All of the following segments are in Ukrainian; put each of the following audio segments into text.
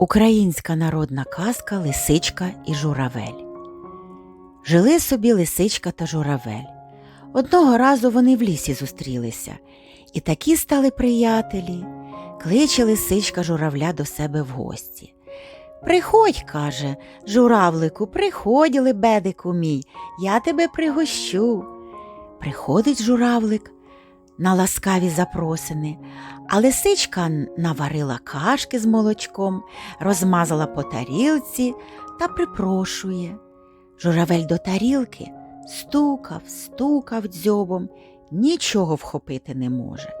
Українська народна казка Лисичка і журавель. Жили собі лисичка та журавель. Одного разу вони в лісі зустрілися, і такі стали приятелі. Кличе лисичка журавля до себе в гості. Приходь, каже, журавлику, приходь, лебедику мій, я тебе пригощу. Приходить журавлик на ласкаві запросини, а лисичка наварила кашки з молочком, розмазала по тарілці та припрошує. Журавель до тарілки стукав, стукав дзьобом, нічого вхопити не може.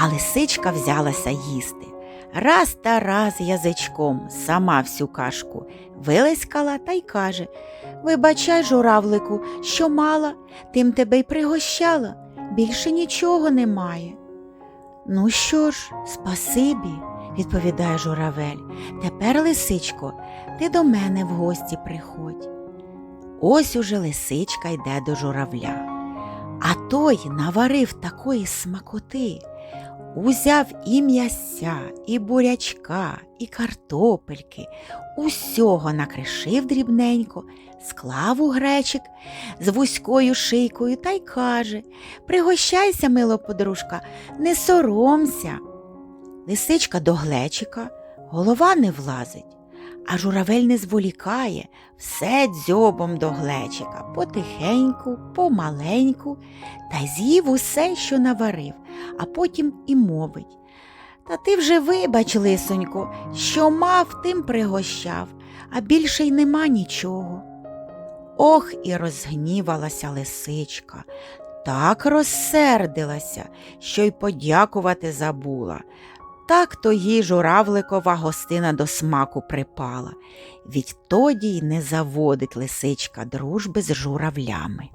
А лисичка взялася їсти. Раз та раз язичком сама всю кашку вилискала та й каже Вибачай, журавлику, що мала, тим тебе й пригощала, більше нічого немає. Ну що ж, спасибі, відповідає журавель. Тепер, лисичко, ти до мене в гості приходь. Ось уже лисичка йде до журавля. А той наварив такої смакоти, узяв і м'яся, і бурячка, і картопельки, усього накришив дрібненько, склав у гречик з вузькою шийкою та й каже Пригощайся, мило подружка, не соромся. Лисичка до глечика, голова не влазить, а журавель не зволікає, все дзьобом до глечика, потихеньку, помаленьку, та з'їв усе, що наварив, а потім і мовить. Та ти вже вибач, лисонько, що мав, тим пригощав, а більше й нема нічого. Ох, і розгнівалася лисичка, так розсердилася, що й подякувати забула. Так то їй журавликова гостина до смаку припала. Відтоді й не заводить лисичка дружби з журавлями.